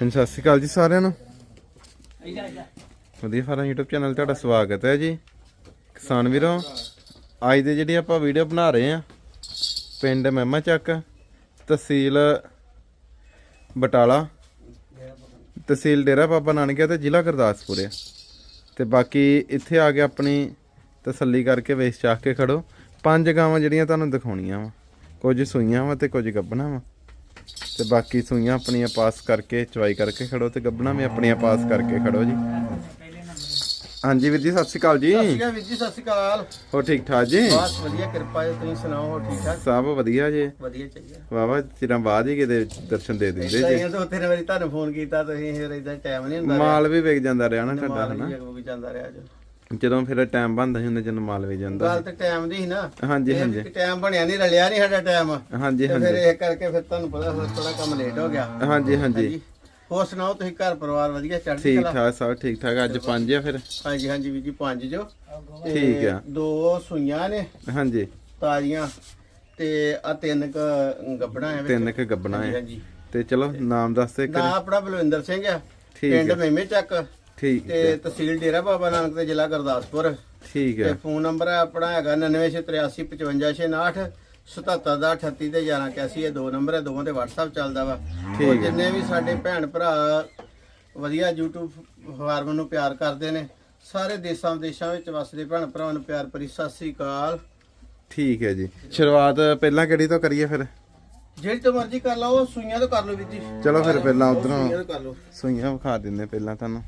ਹਾਂਜੀ ਸਤਿ ਸ਼੍ਰੀ ਅਕਾਲ ਜੀ ਸਾਰਿਆਂ ਨੂੰ। ਵਧੀਆ ਫਾਰਮ YouTube ਚੈਨਲ ਤੁਹਾਡਾ ਸਵਾਗਤ ਹੈ ਜੀ। ਕਿਸਾਨ ਵੀਰੋ ਅੱਜ ਦੇ ਜਿਹੜੀ ਆਪਾਂ ਵੀਡੀਓ ਬਣਾ ਰਹੇ ਆ ਪਿੰਡ ਮਹਿਮਾ ਚੱਕ ਤਹਿਸੀਲ ਬਟਾਲਾ ਤਹਿਸੀਲ ਡੇਰਾ ਬਾਬਾ ਨਾਨਕਿਆ ਤੇ ਜ਼ਿਲ੍ਹਾ ਗੁਰਦਾਸਪੁਰ ਆ। ਤੇ ਬਾਕੀ ਇੱਥੇ ਆ ਕੇ ਆਪਣੀ ਤਸੱਲੀ ਕਰਕੇ ਵੇਚ ਚਾਖ ਕੇ ਖੜੋ। ਪੰਜ ਗਾਵਾਂ ਜਿਹੜੀਆਂ ਤੁਹਾਨੂੰ ਦਿਖਾਉਣੀਆਂ ਵਾ। ਕੁਝ ਸੂਈਆਂ ਵਾ ਤੇ ਕੁਝ ਗੱਬਣਾ ਵਾ। ਤੇ ਬਾਕੀ ਸੂਈਆਂ ਆਪਣੀਆਂ ਪਾਸ ਕਰਕੇ ਚਵਾਈ ਕਰਕੇ ਖੜੋ ਤੇ ਗੱਬਣਾ ਵੀ ਆਪਣੀਆਂ ਪਾਸ ਕਰਕੇ ਖੜੋ ਜੀ। ਹਾਂਜੀ ਵੀਰ ਜੀ ਸਤਿ ਸ਼੍ਰੀ ਅਕਾਲ ਜੀ। ਸਤਿ ਸ਼੍ਰੀ ਅਕਾਲ ਵੀਰ ਜੀ ਸਤਿ ਸ਼੍ਰੀ ਅਕਾਲ। ਹੋ ਠੀਕ ਠਾਕ ਜੀ? ਬਸ ਵਧੀਆ ਕਿਰਪਾ ਹੈ ਤੁਸੀਂ ਸੁਣਾਓ ਹੋਰ ਠੀਕ ਠਾਕ? ਸਭ ਵਧੀਆ ਜੀ। ਵਧੀਆ ਚਾਹੀਦਾ ਵਾਵਾ ਚਿਰਾਂ ਬਾਅਦ ਹੀ ਕਿਤੇ ਦਰਸ਼ਨ ਦੇ ਦਿੰਦੇ ਜੀ। ਚਾਹੀਦਾ ਤਾਂ ਤੇਰੇ ਵਾਰੀ ਤੁਹਾਨੂੰ ਫੋਨ ਕੀਤਾ ਤੁਸੀਂ ਫਿਰ ਇਦਾਂ ਟਾਈਮ ਨਹੀਂ ਹੁੰਦਾ ਮਾਲ ਵੀ ਵਿਕ ਜਾਂਦਾ ਰਿਹਾ ਨਾ ਤੁਹਾਡਾ ਮਾਲ ਹਨਾ? ਵੀ ਅੱਗੋਂ ਵੀ ਜਾਂਦਾ ਰਿਹਾ ਜੋ ਜਦੋਂ ਫਿਰ ਟਾਈਮ ਬਣਦਾ ਸੀ ਉਹਨੇ ਜਦੋਂ ਮਾਲ ਵੀ ਜਾਂਦਾ ਗੱਲ ਤੇ ਟਾਈਮ ਦੀ ਸੀ ਨਾ। ਹਾਂਜੀ ਹਾਂਜੀ। ਟਾਈਮ ਬਣਿਆ ਨਹੀਂ ਰਲਿਆ ਨਹੀਂ ਸਾਡਾ ਟਾਈਮ ਹਾਂਜੀ ਤੇ ਫਿਰ ਹਾਂਜੀ। ਇਹ ਕਰਕੇ ਫਿਰ ਤੁਹਾਨੂੰ ਪਤਾ ਹੁਣ ਥੋੜਾ ਕੰਮ ਲੇਟ ਹੋ ਗਿਆ। ਹਾਂਜੀ ਹਾਂਜੀ। ਹਾਂਜੀ। ਹੋਰ ਸੁਣਾਓ ਤੁਸੀਂ ਘਰ ਪਰਿਵਾਰ ਵਧੀਆ ਚੜ੍ਹਦੀ ਠੀਕ ਕਲਾ? ਠਾਕ ਸਭ ਠੀਕ ਠਾਕ। ਅੱਜ ਪੰਜ ਆ ਫਿਰ। ਹਾਂਜੀ ਹਾਂਜੀ ਵੀਰ ਜੀ ਪੰਜ ਜੋ। ਠੀਕ ਆ। ਦੋ ਸੂਈਆਂ ਨੇ। ਹਾਂਜੀ। ਤਾਜ਼ੀਆਂ। ਤੇ ਆ ਤਿੰਨ ਕ ਗੱਬਣਾ ਹੈ। ਤਿੰਨ ਕ ਗੱਬਣਾ ਹਾਂਜੀ ਹੈ ਹਾਂਜੀ। ਤੇ ਚਲੋ ਨਾਮ ਦੱਸ ਦੇ ਨਾਂ ਆਪਣਾ ਬਲਵਿੰਦਰ ਸਿੰਘ ਆ। ਪਿੰਡ ਮੇਮੇ ਚੱਕ। ਠੀਕ ਤੇ ਤਹਿਸੀਲ ਡੇਰਾ ਬਾਬਾ ਨਾਨਕ ਤੇ ਜ਼ਿਲ੍ਹਾ ਗੁਰਦਾਸਪੁਰ। ਠੀਕ ਤੇ ਹੈ ਫੋਨ ਨੰਬਰ ਹੈ ਆਪਣਾ ਹੈਗਾ 9983555659 77 ਦਾ 38 ਤੇ 11 81 ਇਹ ਦੋ ਨੰਬਰ ਹੈ ਦੋਵਾਂ ਤੇ WhatsApp ਚੱਲਦਾ ਵਾ। ਠੀਕ। ਜਿੰਨੇ ਵੀ ਸਾਡੇ ਭੈਣ ਭਰਾ ਵਧੀਆ YouTube ਫਾਰਮ ਨੂੰ ਪਿਆਰ ਕਰਦੇ ਨੇ ਸਾਰੇ ਦੇਸ਼ਾਂ ਵਿਦੇਸ਼ਾਂ ਵਿੱਚ ਵਸਦੇ ਭੈਣ ਭਰਾਵਾਂ ਨੂੰ ਪਿਆਰ ਭਰੀ ਸਤਿ ਸ੍ਰੀ ਅਕਾਲ। ਠੀਕ ਹੈ ਜੀ। ਸ਼ੁਰੂਆਤ ਪਹਿਲਾਂ ਕਿਹੜੀ ਤੋਂ ਕਰੀਏ ਫਿਰ? ਜਿਹੜੀ ਤੋਂ ਮਰਜ਼ੀ ਕਰ ਲਓ ਸੂਈਆਂ ਤੋਂ ਕਰ ਲਓ ਵੀਰ ਜੀ। ਚਲੋ ਫਿਰ ਪਹਿਲਾਂ ਸੂਈਆਂ ਉਧਰੋਂ ਤੋਂ ਕਰ ਲਓ। ਸੂਈਆਂ ਵਿਖਾ ਦਿੰਦੇ ਪਹਿਲਾਂ ਤੁਹਾਨੂੰ।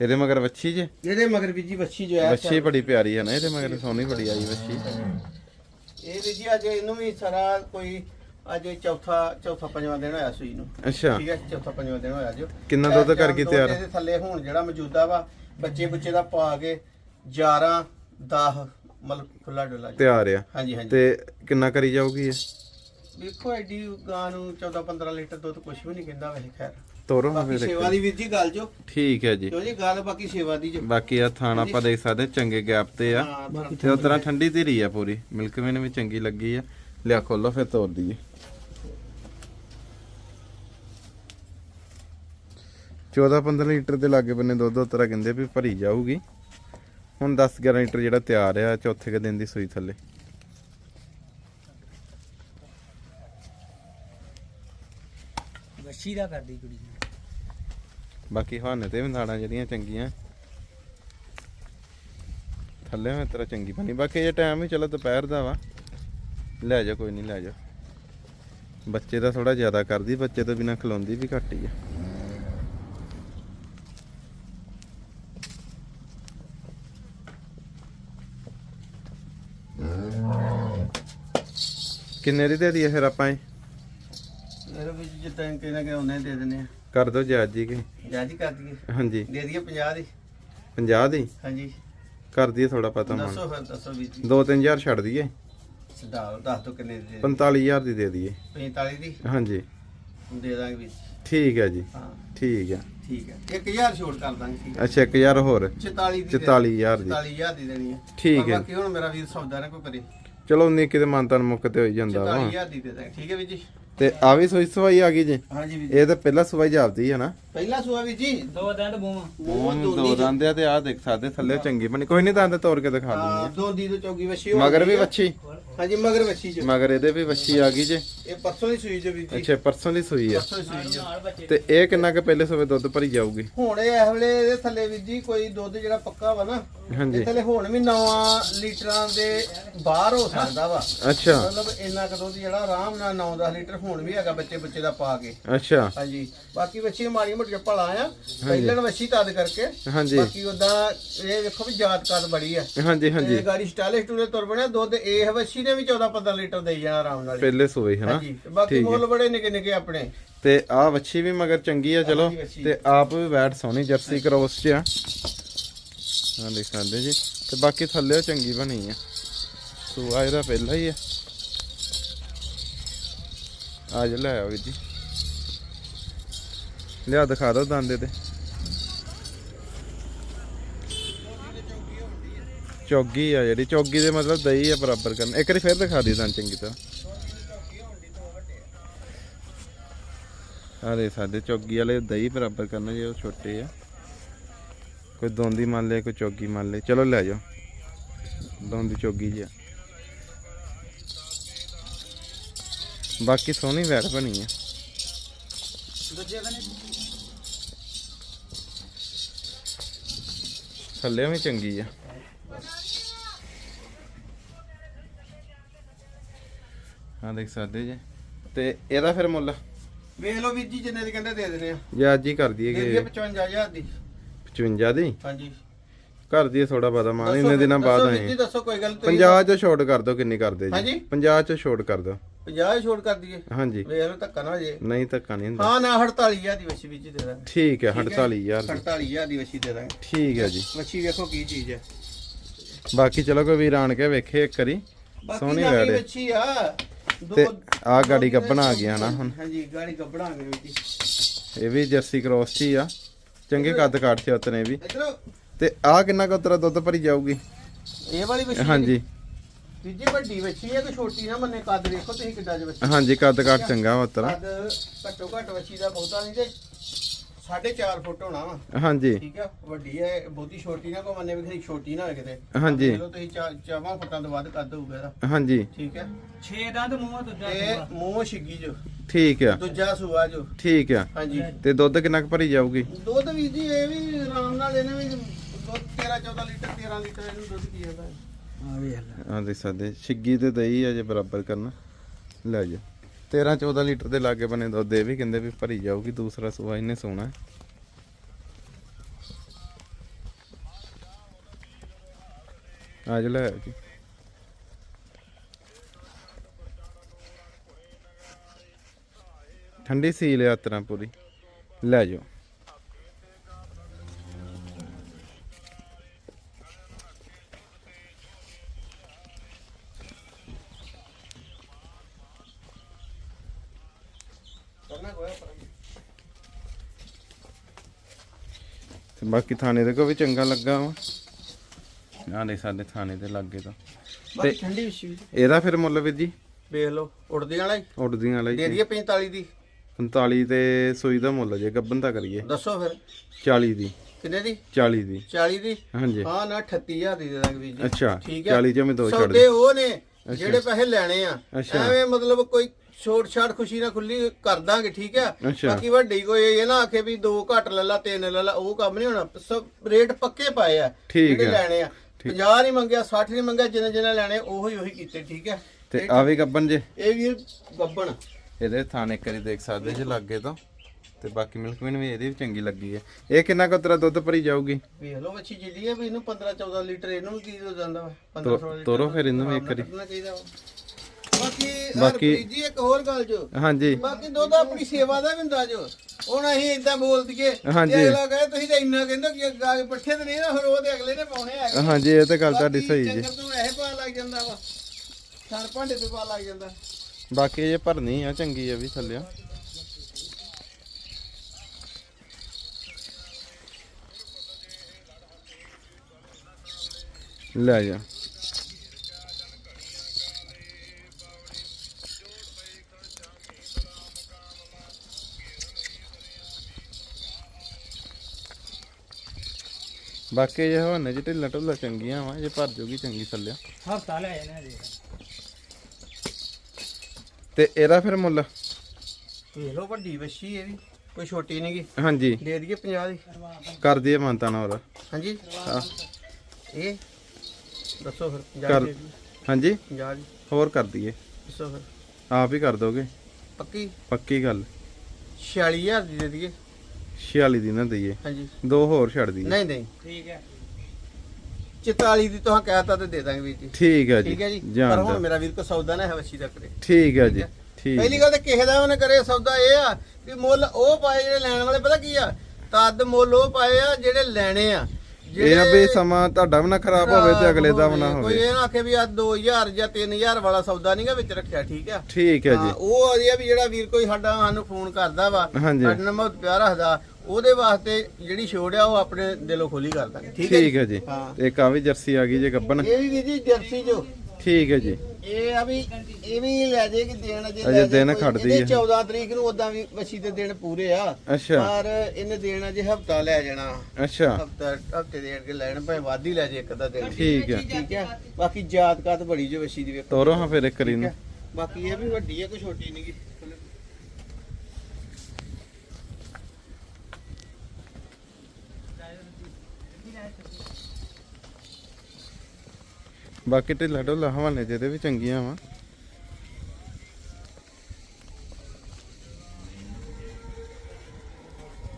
ਇਹਦੇ ਮਗਰ ਵੱਛੀ ਜੇ? ਇਹਦੇ ਮਗਰ ਵੀਰ ਜੀ ਬੱਚੀ ਜੋ ਹੈ ਵੱਛੀ ਬੜੀ ਪਿਆਰੀ ਹੈ ਨਾ ਇਹਦੇ ਮਗਰ ਸੋਹਣੀ ਬੜੀ ਆਈ ਵੱਛੀ। ਇਹ ਵੀ ਜੀ ਅੱਜ ਇਹਨੂੰ ਵੀ ਸਾਰਾ ਕੋਈ ਅੱਜ ਚੌਥਾ ਚੌਥਾ ਪੰਜਵਾਂ ਦਿਨ ਹੋਇਆ ਸੂਈ ਨੂੰ। ਅੱਛਾ। ਠੀਕ ਹੈ ਚੌਥਾ ਪੰਜਵਾਂ ਦਿਨ ਹੋਇਆ ਜੋ। ਕਿੰਨਾ ਦੁੱਧ ਦੁੱਧ ਤਿਆਰ? ਇਹਦੇ ਥੱਲੇ ਹੁਣ ਜਿਹੜਾ ਮੌਜੂਦਾ ਵਾ ਬੱਚੇ ਬੁੱਚੇ ਦਾ ਪਾ ਕੇ 11 10 ਮਤਲਬ ਖੁੱਲਾ ਡੁੱਲਾ। ਤਿਆਰ ਆ। ਹਾਂਜੀ ਹਾਂਜੀ। ਤੇ ਕਿੰਨਾ ਕਰੀ ਜਾਊਗੀ ਇਹ? ਵੇਖੋ ਐਡੀ ਗਾਂ ਨੂੰ 14 15 ਲੀਟਰ ਦੁੱਧ ਕੁਝ ਵੀ ਨਹੀਂ ਕਹਿੰਦਾ ਵੈਸੇ ਖੈਰ। ਤੋਰੋ ਬਾਕੀ ਫਿਰ ਸੇਵਾ ਦੀ ਵੀਰ ਜੀ ਗੱਲ ਜੋ। ਠੀਕ ਹੈ ਜੀ। ਜੋ ਜੀ ਗੱਲ ਬਾਕੀ ਸੇਵਾ ਦੀ ਜੋ। ਬਾਕੀ ਆ ਥਾਣਾ ਆਪਾਂ ਦੇਖ ਸਕਦੇ ਚੰਗੇ ਗੈਪ ਤੇ ਆ। ਹਾਂ, ਤੇ ਉਸ ਤਰ੍ਹਾਂ ਠੰਡੀ ਧੀਰੀ ਆ ਪੂਰੀ। ਮਿਲਕ ਵੇਨ ਵੀ ਚੰਗੀ ਲੱਗੀ ਆ। ਲਿਆ ਖੋਲੋ ਫਿਰ ਤੋਰ ਦਈਏ। 14-15 ਲੀਟਰ ਦੇ ਲਾਗੇ ਬੰਨੇ ਦੁੱਧ ਉਤਰਾ ਕਹਿੰਦੇ ਵੀ ਭਰੀ ਜਾਊਗੀ। ਹੁਣ 10-11 ਲੀਟਰ ਜਿਹੜਾ ਤਿਆਰ ਆ ਚੌਥੇ ਕੁ ਦਿਨ ਦੀ ਸੂਈ ਥੱਲੇ। ਵੱਛੀ ਦਾ ਕਰਦੀ ਕੁੜੀ। ਬਾਕੀ ਹਾਨੇ ਤੇ ਵੀ ਨਾੜਾਂ ਜਿਹੜੀਆਂ ਚੰਗੀਆਂ। ਥੱਲੇ ਮੈਂ ਤੇਰਾ ਚੰਗੀ ਬਣੀ। ਬਾਕੀ ਇਹ ਟਾਈਮ ਵੀ ਚਲੋ ਦੁਪਹਿਰ ਦਾ ਵਾ। ਲੈ ਜਾ ਕੋਈ ਨਹੀਂ ਲੈ ਜਾ ਬੱਚੇ ਦਾ ਥੋੜਾ ਜ਼ਿਆਦਾ ਕਰਦੀ, ਬੱਚੇ ਤੋਂ ਬਿਨਾ ਖਲੋਂਦੀ ਵੀ ਘੱਟ ਹੀ ਆ। ਕਿੰਨੇ ਦੀ ਦੇ ਦਈਏ ਫਿਰ ਆਪਾਂ ਇਹ? ਇਹਦੇ ਵਿੱਚ ਜਿੱਦਾਂ ਕਿਹਨਾਂ ਕਿ ਉਹਨੇ ਦੇ ਦਿੰਦੇ ਆ। ਕਰ ਦੋ ਜਾਜ ਜੀ ਕਿ। ਜਾਜੀ ਕਰ ਦਈਏ। ਹਾਂਜੀ। ਦੇ ਦਈਏ 50 ਦੀ। 50 ਦੀ? ਹਾਂਜੀ। ਕਰ ਦਈਏ ਥੋੜਾ ਪਤਾ ਮਨ ਦੱਸੋ ਫਿਰ ਦੱਸੋ ਵੀਰ ਜੀ। 2-3000 ਛੱਡ ਦਈਏ। ਸਿਧਾਰ ਦੱਸ ਦੋ ਕਿੰਨੇ ਦੀ 45000 ਦੀ ਦੇ ਦਈਏ। 45 ਦੀ? ਹਾਂਜੀ। ਦੇ ਦਾਂਗੇ ਵੀਰ ਜੀ। ਠੀਕ ਹੈ ਜੀ। ਹਾਂ। ਠੀਕ ਹੈ। ਠੀਕ ਹੈ। 1000 ਛੋਟ ਕਰ ਦਾਂਗੇ ਠੀਕ ਹੈ। ਅੱਛਾ 1000 ਹੋਰ। 44 ਦੀ 44000 ਦੀ। 44000 ਦੀ ਦੇਣੀ ਹੈ। ਠੀਕ ਪਰ ਹੈ। ਬਾਕੀ ਹੁਣ ਮੇਰਾ ਵੀਰ ਸੌਦਾ ਨਾ ਕੋਈ ਕਰੇ। ਚਲੋ ਉਨੀ ਕਿਤੇ ਮਨਤਨ ਮੁੱਕ ਤੇ ਹੋਈ ਜਾਂਦਾ ਵਾ। 44000 ਦੀ ਦੇ ਦਾਂਗੇ। ਠੀਕ ਹੈ ਵੀਰ ਜੀ। ਤੇ ਆ ਵੀ ਸੋਈ ਸਵਾਈ ਆ ਗਈ ਜੀ। ਹਾਂਜੀ ਵੀਰ ਇਹ ਤਾਂ ਪਹਿਲਾਂ ਸਵਾਈ ਜਾਪਦੀ ਹੈ ਨਾ। ਪਹਿਲਾ ਸੂਆ ਵੀਰ ਜੀ। ਦੋ ਦੰਦ ਬੂਮ ਮੂੰਹ ਦੋ ਦੋਂਦੀ ਦੰਦ ਆ ਤੇ ਆ ਦੇਖ ਸਕਦੇ ਥੱਲੇ ਚੰਗੀ ਬਣੀ। ਕੋਈ ਨਹੀਂ ਦੰਦ ਤੋੜ ਕੇ ਦਿਖਾ ਹਾਂ ਦਿੰਦੇ ਦੋਂਦੀ ਤੋਂ ਚੌਗੀ ਵਛੀ। ਮਗਰ ਵੀ ਵੱਛੀ। ਹਾਂਜੀ ਮਗਰ ਵਛੀ ਜੋ ਮਗਰ ਇਹਦੇ ਵੀ ਵੱਛੀ ਆ ਗਈ ਜੇ। ਇਹ ਪਰਸੋਂ ਦੀ ਸੂਈ ਜੋ ਵੀਰ ਜੀ ਅੱਛਾ ਪਰਸੋਂ ਦੀ ਸੂਈ ਆ। ਪਰਸੋਂ ਦੀ ਸੂਈ ਜੋ ਨਾਲ ਬੱਚੇ ਤੇ ਇਹ ਕਿੰਨਾ ਕੁ ਪਹਿਲੇ ਸਵੇ ਦੁੱਧ ਭਰੀ ਜਾਊਗੀ? ਹੁਣ ਇਹ ਇਸ ਵੇਲੇ ਇਹਦੇ ਥੱਲੇ ਵੀਰ ਜੀ ਕੋਈ ਦੁੱਧ ਜਿਹੜਾ ਪੱਕਾ ਵਾ ਨਾ ਹਾਂਜੀ। ਇਹ ਥੱਲੇ ਹੁਣ ਵੀ 9 ਲੀਟਰਾਂ ਦੇ ਬਾਹਰ ਹੋ ਸਕਦਾ ਵਾ। ਅੱਛਾ। ਮਤਲਬ ਇੰਨਾ ਕੁ ਦੁੱਧ ਜਿਹੜਾ ਆਰਾਮ ਨਾਲ 9-10 ਲੀਟਰ ਹੁਣ ਵੀ ਹੈਗਾ ਬੱਚੇ ਬੱਚੇ ਦਾ ਪਾ ਕੇ। ਅੱਛਾ। ਹਾਂਜੀ। ਬਾਕੀ ਵੱਛੀ ਮਾੜੀ ਮੋਟੀ ਭਲਾ ਆ। ਪਹਿਲਣ ਵੱਛੀ ਤਦ ਕਰਕੇ। ਹਾਂਜੀ। ਬਾਕੀ ਉਦਾਂ ਇਹ ਵੇਖੋ ਵੀ ਜਾਤ ਕਾਤ ਬੜੀ ਆ। ਹਾਂਜੀ ਹਾਂਜੀ। ਤੇ ਗਾੜੀ ਸਟਾਲੇ ਸਟੂਲੇ ਤੁਰ ਬਣਿਆ ਦੁੱਧ ਇਹ ਵੱਛੀ ਨੇ ਵੀ 14-15 ਲੀਟਰ ਦੇਈ ਜਾਣਾ ਆਰਾਮ ਨਾਲ। ਪਹਿਲੇ ਸੂਏ ਹਨਾ? ਹਾਂਜੀ ਤੇ ਬਾਕੀ। ਮੁੱਲ ਬੜੇ ਨਿੱਕੇ ਨਿੱਕੇ ਆਪਣੇ। ਤੇ ਆ ਵੱਛੀ ਵੀ ਮਗਰ ਚੰਗੀ ਆ ਚਲੋ। ਹਾਂਜੀ, ਵੱਛੀ। ਤੇ ਆਪ ਵੀ ਵੈਟ ਸੋਹਣੀ ਜਰਸੀ ਕ੍ਰੋਸ ਚ ਆ। ਆ ਦੇਖ ਸਕਦੇ ਜੀ। ਤੇ ਬਾਕੀ ਥੱਲੇ ਚੰਗੀ ਬਣੀ ਆ। ਸੂਆ ਇਹਦਾ ਪਹਿਲਾ ਹੀ ਆ। ਆ ਜਾ ਲੈ ਆਓ ਜੀ। ਲਿਆ ਦਿਖਾ ਦੋ ਦੰਦੇ ਤੇ ਚੌਗੀ ਆ ਜਿਹੜੀ। ਚੌਗੀ ਦੇ ਮਤਲਬ ਦਹੀਂ ਆ ਬਰਾਬਰ ਕਰਨ। ਇੱਕ ਵਾਰੀ ਫੇਰ ਦਿਖਾ ਦੇ ਦੰਦ ਚੰਗੀ ਤਰ੍ਹਾਂ। ਆ ਦੇ ਸਾਡੇ ਚੌਗੀ ਵਾਲੇ ਦਹੀਂ ਬਰਾਬਰ ਕਰਨਾ ਜੇ ਉਹ ਛੋਟੇ ਆ। ਕੋਈ ਦੋਂਦੀ ਮੰਨ ਲੈ ਕੋਈ ਚੌਗੀ ਮੰਨ ਲੈ ਚਲੋ ਲੈ ਜਾਓ। ਦੋਂਦੀ ਚੌਗੀ ਜੀ ਆ। ਬਾਕੀ ਸੋਹਣੀ ਵੈੜ ਬਣੀ ਆ। ਥੱਲੇ ਵੀ ਚੰਗੀ ਆ। ਹਾਂ ਦੇਖ ਸਕਦੇ ਜੇ। ਤੇ ਇਹਦਾ ਫਿਰ ਮੁੱਲ? ਵੇਖ ਲਓ ਵੀਰ ਜੀ ਜਿੰਨੇ ਦੀ ਕਹਿੰਦੇ ਦੇ ਦੇਣੇ ਆ। ਜੇ ਅੱਜ ਹੀ ਕਰ ਦਈਏ ਦੇ ਕਿ ਦਈਏ 55000 ਦੀ। 55 ਦੀ? ਹਾਂਜੀ। ਕਰ ਦਈਏ ਥੋੜਾ ਬਾਦਾ ਮਾਨ ਦੱਸੋ ਇੰਨੇ ਵੀਰ- ਦਿਨਾਂ ਬਾਅਦ ਦੱਸੋ ਵੀਰ ਆਏ ਜੀ ਦੱਸੋ ਕੋਈ ਗੱਲ ਤੁਸੀਂ। 50 ਚ ਛੋਟ ਕਰ ਦਿਓ ਕਿੰਨੀ ਕਰਦੇ ਹਾਂਜੀ? ਜੀ 50 ਚ ਛੋਟ ਕਰ ਦਿਓ। 50 ਛੋੜ ਕਰ ਦਈਏ। ਹਾਂਜੀ। ਵੇਖ ਲਓ ਧੱਕਾ ਨਾ ਹੋ ਜੇ ਨਹੀਂ ਧੱਕਾ ਨਹੀਂ ਹੁੰਦਾ। ਹਾਂ ਨਾ 48000 ਦੀ ਵਛੀ ਵੀਰ ਜੀ ਦੇ ਦਾਂਗੇ। ਠੀਕ ਹੈ 48000 ਦੀ। 48000 ਦੀ ਵਛੀ ਦੇ ਦਾਂਗੇ। ਠੀਕ ਹੈ ਜੀ। ਵਛੀ ਵੇਖੋ ਕੀ ਚੀਜ਼ ਹੈ। ਬਾਕੀ ਚਲੋ ਕੋਈ ਵੀਰ ਆਣ ਕੇ ਵੇਖੇ ਇੱਕ ਵਾਰੀ। ਬਾਕੀ ਸੋਹਣੀ ਨਵੀਂ ਵੈੜ ਹੈ। ਵੱਛੀ ਆ। ਤੇ ਦੋ ਗਾੜੀ ਗੱਭਣ ਆ ਗਿਆ ਨਾ ਹੁਣ। ਹਾਂਜੀ ਗਾੜੀ ਗੱਬਣਾ ਆ ਵੀਰ ਜੀ। ਇਹ ਵੀ ਜਰਸੀ ਕ੍ਰੋਸ ਚ ਹੀ ਆ। ਚੰਗੇ ਕੱਦ ਕਾਠ ਚ ਉਤਨੇ ਵੀ। ਤੇ ਆਹ ਕਿੰਨਾ ਕੁ ਉਤਰਾ ਦੁੱਧ ਭਰੀ ਜਾਊਗੀ? ਇਹ ਵਾਲੀ ਵਛੀ ਹਾਂਜੀ। ਵੀਰ ਜੀ ਵੱਡੀ ਵੱਛੀ ਹੈ ਕਿ ਛੋਟੀ ਨਾ ਮੰਨੇ ਕੱਦ ਵੇਖੋ ਤੁਸੀਂ ਕਿੱਡਾ ਜਿਹਾ ਵੱਛੀ। ਹਾਂਜੀ ਕੱਦ ਕਾਠ ਚੰਗਾ ਉਤਰਾ। ਕੱਦ ਘੱਟੋ ਘੱਟ ਵੱਛੀ ਦਾ ਬਹੁਤਾ ਨਹੀਂ ਤੇ 4.5 ਫੁੱਟ ਹੋਣਾ ਵਾ। ਹਾਂਜੀ। ਠੀਕ ਆ? ਵੱਡੀ ਹੈ ਬਹੁਤੀ ਛੋਟੀ ਨਾ ਕੋ ਮੰਨੇ ਵੀ ਖਰੀ ਛੋਟੀ ਨਾ ਹੋਏ ਕਿਤੇ। ਹਾਂਜੀ। ਜਦੋਂ ਤੁਸੀਂ ਚਾ- ਚਾਵਾਂ ਫੁੱਟਾਂ ਤੋਂ ਵੱਧ ਕੱਦ ਹੋਊਗਾ ਇਹਦਾ। ਹਾਂਜੀ। ਠੀਕ ਹੈ 6 ਦੰਦ ਮੂੰਹ ਦੂਜਾ ਤੇ ਮੂੰਹ ਛਿੱਗੀ ਜੋ। ਠੀਕ ਆ। ਦੂਜਾ ਸੂਆ ਜੋ। ਠੀਕ ਆ। ਹਾਂਜੀ। ਤੇ ਦੁੱਧ ਕਿੰਨਾ ਕੁ ਭਰੀ ਜਾਊਗੀ? ਦੁੱਧ ਵੀ ਜੀ ਇਹ ਵੀ ਆਰਾਮ ਨਾਲ ਇਹਨੇ ਵੀ ਦੁੱਧ 13 14 ਲੀਟਰ 13 ਲੀਟਰ ਇਹਨੂੰ ਦੁੱਧ ਪੀ ਜਾਂਦਾ ਹੈ। ਆ ਵੇਖ ਲੈ। ਆ ਦੇਖ ਸਕਦੇ ਛਿੱਗੀ ਤੇ ਦਹੀਂ ਆ ਜੇ ਬਰਾਬਰ ਕਰਨਾ। ਲੈ ਜਾ 13 14 ਲੀਟਰ ਦੇ ਲਾਗੇ ਬਨੇ ਦੁੱਧ, ਇਹ ਵੀ ਕਹਿੰਦੇ ਵੀ ਭਰੀ ਜਾਊਗੀ, ਦੂਸਰਾ ਸੂਆ ਇਹਨੇ ਸੋਣਾ ਆ ਜਾ ਜੀ ਠੰਡੀ ਸੀਲ ਆ ਪੂਰੀ। ਲੈ ਜਾਓ। ਤੇ ਬਾਕੀ ਥਾਣੇ ਦੇ ਕੋ ਵੀ ਚੰਗਾ ਲੱਗਾ ਵਾ। ਆ ਦੇ ਸਾਡੇ ਥਾਣੇ ਦੇ ਲੱਗੇ ਤਾਂ। ਬਾਕੀ ਠੰਡੀ ਵਿਛੀ ਵੀ ਇਹਦਾ ਫਿਰ ਮੁੱਲ ਵੀਰ ਜੀ? ਵੇਖ ਲਓ ਉੜਦੇ ਵਾਲਾ ਹੀ। ਉੱਡਦੀਆਂ ਵਾਲਾ ਦੇ ਹੀ ਦਈਏ 45 ਦੀ। 45 ਤੇ ਸੂਈ ਦਾ ਮੁੱਲ ਜੇ ਗੱਬਨ ਤਾਂ ਕਰੀਏ। ਦੱਸੋ ਫਿਰ। 40 ਦੀ। ਕਿੰਨੇ ਦੀ? 40 ਦੀ। 40 ਦੀ? ਹਾਂਜੀ। ਹਾਂ ਨਾ 38000 ਦੀ ਦੇ ਦਾਂਗੇ ਵੀਰ ਜੀ। ਅੱਛਾ ਠੀਕ ਹੈ। 40 ਚ ਮੈਂ ਦੋ ਛੱਡ ਸੌਦੇ ਦੇ ਉਹ ਨੇ ਜਿਹੜੇ ਪੈਸੇ ਲੈਣੇ ਆ। ਐਵੇਂ ਮਤਲਬ ਕੋਈ ਛੋਟ ਛਾਟ ਖੁਸ਼ੀ ਨਾਲ ਖੁੱਲੀ ਕਰ ਦਾਂਗੇ ਠੀਕ ਹੈ ਅੱਛਾ। ਬਾਕੀ ਵੱਡੀ ਕੋਈ ਇਹ ਨਾ ਆਖੇ ਵੀ ਦੋ ਘੱਟ ਲੈ ਲਾ ਤਿੰਨ ਲੈ ਲਾ ਉਹ ਕੰਮ ਨਹੀਂ ਹੋਣਾ। ਸਭ ਰੇਟ ਪੱਕੇ ਪਾਏ ਆ ਠੀਕ ਹੈ। ਲੈਣੇ ਆ। 50 ਨਹੀਂ ਮੰਗਿਆ 60 ਨਹੀਂ ਮੰਗਿਆ ਜਿੰਨੇ ਜਿੰਨੇ ਲੈਣੇ ਉਹੀ ਉਹੀ ਕੀਤੇ ਠੀਕ ਹੈ ਤੇ ਆ ਵੀ ਗੱਬਨ ਜੇ। ਇਹ ਵੀ ਗੱਬਣ। ਇਹਦੇ ਥਾਣੇ ਕਰੀ ਦੇਖ ਸਕਦੇ ਜੇ ਲੱਗੇ ਤਾਂ। ਤੇ ਬਾਕੀ ਮਿਲਕਮੈਨ ਵੀ ਇਹਦੀ ਵੀ ਚੰਗੀ ਲੱਗੀ ਹੈ ਇਹ ਕਿੰਨਾ ਕੁ ਤੇਰਾ ਦੁੱਧ ਭਰੀ ਜਾਊਗੀ? ਵੇਖ ਲਓ ਬੱਚੀ ਜਿੱਲੀ ਹੈ ਵੀ ਇਹਨੂੰ 15 14 ਲੀਟਰ ਇਹਨੂੰ ਵੀ ਕੀ ਹੋ ਜਾਂਦਾ ਵਾ? 15 ਤੋ- 16 ਲੀਟਰ ਤੋਰੋ ਫਿਰ ਇਹਨੂੰ ਵੀ ਇੱਕ ਵਾਰੀ। ਕੱਢਣਾ ਚਾਹੀਦਾ ਵਾ। ਬਾਕੀ ਬਾਕੀ- ਜੀ ਇੱਕ ਹੋਰ ਗੱਲ ਜੋ। ਹਾਂਜੀ। ਬਾਕੀ ਦੁੱਧ ਆਪਣੀ ਸੇਵਾ ਦਾ ਵੀ ਹੁੰਦਾ ਜੋ। ਹੁਣ ਅਸੀਂ ਇਦਾਂ ਬੋਲ ਦਈਏ ਹਾਂਜੀ। ਤੇ ਅਗਲਾ ਕਹੇ ਤੁਸੀਂ ਤਾਂ ਇੰਨਾ ਕਹਿੰਦੇ ਕਿ ਅੱਗਾ ਪੱਠੇ ਤੇ ਨਹੀਂ ਨਾ ਫਿਰ ਉਹ ਤੇ ਅਗਲੇ ਨੇ ਪਾਉਣੇ ਹੈਗੇ ਹਾਂਜੀ ਇਹ ਤੇ ਗੱਲ ਤੁਹਾਡੀ ਸਹੀ ਜੀ। ਡੰਗਰ ਤੋਂ ਇਹ ਪਾ ਲੱਗ ਜਾਂਦਾ ਵਾ। ਛਣ ਭਾਂਡੇ ਤੇ ਪਾ ਲੱਗ ਜਾਂਦਾ। ਬਾਕੀ ਇਹ ਭਰਨੀ ਆ ਚੰਗੀ ਆ ਵੀ ਥੱਲਿਆ ਲੈ ਜਾ। ਬਾਕੀ ਇਹ ਹਵਾਨੇ ਚ ਢਿੱਲਾ ਢੁੱਲਾ ਚੰਗੀਆਂ ਵਾ ਜੇ ਭਰ ਜੂਗੀ ਚੰਗੀ ਥੱਲਿਆ ਹਫਤਾ ਲੈ ਜਾਣਾ ਦੇ ਤੇ ਇਹਦਾ ਫਿਰ ਮੁੱਲ? ਵੇਖ ਲਓ ਵੱਡੀ ਵੱਛੀ ਇਹ ਵੀ ਕੋਈ ਛੋਟੀ ਨਹੀਂਗੀ ਹਾਂਜੀ। ਦੇ ਦਈਏ 50 ਦੀ। ਕਰ ਦਈਏ ਮਾਨਤਾ ਨਾਲ ਹੋਰ। ਹਾਂਜੀ। ਹਾਂ। ਇਹ? ਦੱਸੋ ਫਿਰ 50 ਕਰ ਦੀ। ਹਾਂਜੀ। 50 ਦੀ। ਹੋਰ ਕਰ ਦਈਏ। ਦੱਸੋ ਫਿਰ। ਆਪ ਹੀ ਕਰ ਦੋਗੇ। ਪੱਕੀ? ਪੱਕੀ ਗੱਲ। 46000 ਦੀ ਦੇ ਦਈਏ। 46 ਦੀ ਨਾ ਦਈਏ। ਹਾਂਜੀ। ਦੋ ਹੋਰ ਛੱਡ ਦਈਏ। ਨਹੀਂ ਨਹੀਂ। ਠੀਕ ਹੈ। 44 ਦੀ ਤੁਸੀਂ ਕਹਿਤਾ ਤੇ ਦੇ ਦਾਂਗੇ ਵੀਰ ਜੀ। ਠੀਕ ਹੈ ਜੀ। ਠੀਕ ਹੈ ਜੀ। ਪਰ ਹੁਣ ਮੇਰਾ ਵੀਰ ਕੋ ਸੌਦਾ ਨਾ ਹੈ ਵੱਛੀ ਦਾ। ਕਰੇ ਠੀਕ ਹੈ ਜੀ। ਠੀਕ ਪਹਿਲੀ ਗੱਲ ਤੇ ਕਿਸੇ ਦਾ ਉਹਨੇ ਕਰੇ ਸੌਦਾ ਇਹ ਆ ਕਿ ਮੁੱਲ ਉਹ ਪਾਏ ਜਿਹੜੇ ਲੈਣ ਵਾਲੇ ਪਤਾ ਕੀ ਆ? ਤਦ ਮੁੱਲ ਉਹ ਪਾਏ ਆ ਜਿਹੜੇ ਲੈਣੇ ਆ। ਇਹ ਆ ਵੀ ਸਮਾਂ ਤੁਹਾਡਾ ਵੀ ਨਾ ਖਰਾਬ ਹੋਵੇ ਤੇ ਅਗਲੇ ਦਾ ਵੀ ਨਾ ਕੋਈ ਹੋਵੇ। ਇਹ ਨਾ ਆਖੇ ਵੀ ਆ 2000 ਜਾਂ 3000 ਵਾਲਾ ਸੌਦਾ ਨਹੀਂਗਾ ਵਿੱਚ ਰੱਖਿਆ ਠੀਕ ਆ? ਠੀਕ ਹੈ ਹਾਂ, ਜੀ ਉਹ ਇਹ ਆ ਵੀ ਜਿਹੜਾ ਵੀਰ ਕੋਈ ਸਾਡਾ ਸਾਨੂੰ ਫੋਨ ਕਰਦਾ ਵਾ ਹਾਂਜੀ। ਸਾਡੇ ਨਾਲ ਬਹੁਤ ਪਿਆਰ ਰੱਖਦਾ ਉਹਦੇ ਵਾਸਤੇ ਜਿਹੜੀ ਛੋੜ ਆ ਉਹ ਆਪਣੇ ਦਿਲੋਂ ਖੋਲੀ ਕਰ ਦਾਂਗੇ ਠੀਕ ਹੈ ਠੀਕ ਹੈ ਜੀ। ਹਾਂ। ਤੇ ਇੱਕ ਆ ਵੀ ਜਰਸੀ ਆ ਗਈ ਜੇ ਗੱਬਨ ਇਹ ਵੀ ਵੀਰ ਜੀ ਜਰਸੀ ਜੋ ਠੀਕ ਹੈ ਜੀ। ਇਹ ਆ ਵੀ ਇਹ ਵੀ ਲੈ ਜੇ ਕਿ ਦੇਣ ਅਜੇ ਅਜੇ ਲੈ ਜੇ ਦਿਨ ਕੋਈ- ਖੜਦੀ ਇਹਦੇ ਆ। 14 ਤਰੀਕ ਨੂੰ ਉਦਾਂ ਵੀ ਵਸੀ ਦੇ ਦਿਨ ਪੂਰੇ ਆ। ਅੱਛਾ। ਪਰ ਇਹਨੇ ਦੇਣ ਅਜੇ ਹਫਤਾ ਲੈ ਜਾਣਾ। ਅੱਛਾ। ਹਫਤਾ ਹਫ਼ਤੇ ਦੇਣ ਕੇ ਲੈਣ ਭਾਵੇਂ ਵੱਧ ਹੀ ਲੈ ਜੇ ਇੱਕ ਅੱਧਾ ਦਿਨ। ਠੀਕ ਹੈ ਠੀਕ ਹੈ ਬਾਕੀ ਜਾਤ ਕਾਤ ਬੜੀ ਜੋ ਵਸੀ ਦੀ ਵੇਖੋ। ਤੋਰੋ ਹਾਂ ਫਿਰ ਇੱਕ ਰੀ ਠੀਕ ਨੂੰ ਹੈ ਬਾਕੀ ਇਹ ਵੀ ਵੱਡੀ ਹੈ ਕੋਈ ਛੋਟੀ ਨਹੀਂ ਗੀ ਬਾਕੀ ਢਿੱਲਾ ਢੋਲਾ ਹਵਾਲੇ ਜਿਹਦੇ ਵੀ ਚੰਗੀਆਂ ਵਾ।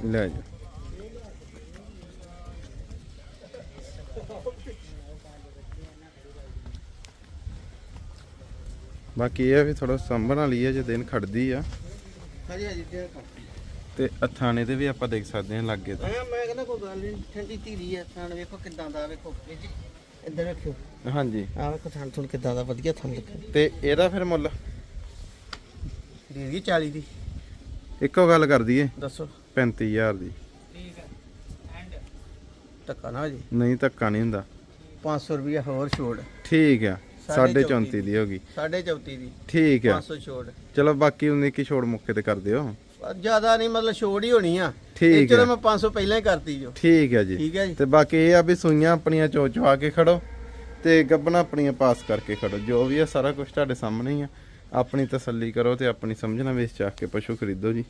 ਲੈ ਜਾ। ਬਾਕੀ ਇਹ ਆ ਵੀ ਥੋੜਾ ਸੰਭਣ ਵਾਲੀ ਹੈ ਜੇ ਦਿਨ ਖੜਦੀ ਆ। ਹਾਂਜੀ ਹਾਂਜੀ ਤੇ ਅਥਾਣੇ ਤੇ ਵੀ ਆਪਾਂ ਦੇਖ ਸਕਦੇ ਹਾਂ ਲੱਗੇ ਤਾਂ। ਮੈਂ ਕਹਿੰਦਾ ਕੋਈ ਗੱਲ ਨਹੀਂ ਠੰਡੀ ਧੀਰੀ ਹੈ ਥਣ ਵੇਖੋ ਕਿਦਾਂ ਦਾ ਵੇਖੋ। ਜੀ ਇੱਧਰ ਵੇਖਿਓ ਹਾਂਜੀ। ਆ ਵੇਖੋ ਥਣ ਥਣ ਕਿਦਾਂ ਦਾ ਵਧੀਆ ਥਣ ਲੱਗਾ। ਤੇ ਇਹਦਾ ਫਿਰ ਮੁੱਲ? ਦੇ ਦੀ 40 ਦੀ। ਇੱਕੋ ਗੱਲ ਕਰ ਦਈਏ। ਦੱਸੋ। 35000 ਦੀ। ਠੀਕ ਹੈ ਐਂਡ ਧੱਕਾ ਨਾ ਜੀ। ਨਹੀਂ ਧੱਕਾ ਨਹੀਂ ਹੁੰਦਾ। 500 ਰੁਪਏ ਹੋਰ ਛੋੜ। ਠੀਕ ਆ। ਸਾਢੇ 34 ਦੀ ਹੋ ਗਈ। 34 ਦੀ। ਠੀਕ ਆ। 500 ਛੋੜ। ਚਲੋ ਬਾਕੀ ਉਨੀ ਕੀ ਛੋੜ ਮੁੱਕੇ ਤੇ ਕਰ ਦਿਓ। ਜ਼ਿਆਦਾ ਨਹੀਂ ਮਤਲਬ ਛੋੜ ਹੀ ਹੋਣੀ ਆ। ਠੀਕ ਇਹ ਚਲੋ ਹੈ। ਮੈਂ 500 ਪਹਿਲਾਂ ਹੀ ਕਰਤੀ ਜੋ। ਠੀਕ ਹੈ ਜੀ। ਠੀਕ ਹੈ ਜੀ। ਤੇ ਬਾਕੀ ਇਹ ਆ ਵੀ ਸੂਈਆਂ ਆਪਣੀਆਂ ਚੋ ਚਵਾ ਕੇ ਖੜੋ ਤੇ ਗੱਬਣਾ ਆਪਣੀਆਂ ਪਾਸ ਕਰਕੇ ਖੜੋ। ਜੋ ਵੀ ਆ ਸਾਰਾ ਕੁਝ ਤੁਹਾਡੇ ਸਾਹਮਣੇ ਹੀ ਆ। ਆਪਣੀ ਤਸੱਲੀ ਕਰੋ ਤੇ ਆਪਣੀ ਸਮਝਣਾ ਵੇਚ ਚਾਹ ਕੇ ਪਸ਼ੂ ਖਰੀਦੋ ਜੀ।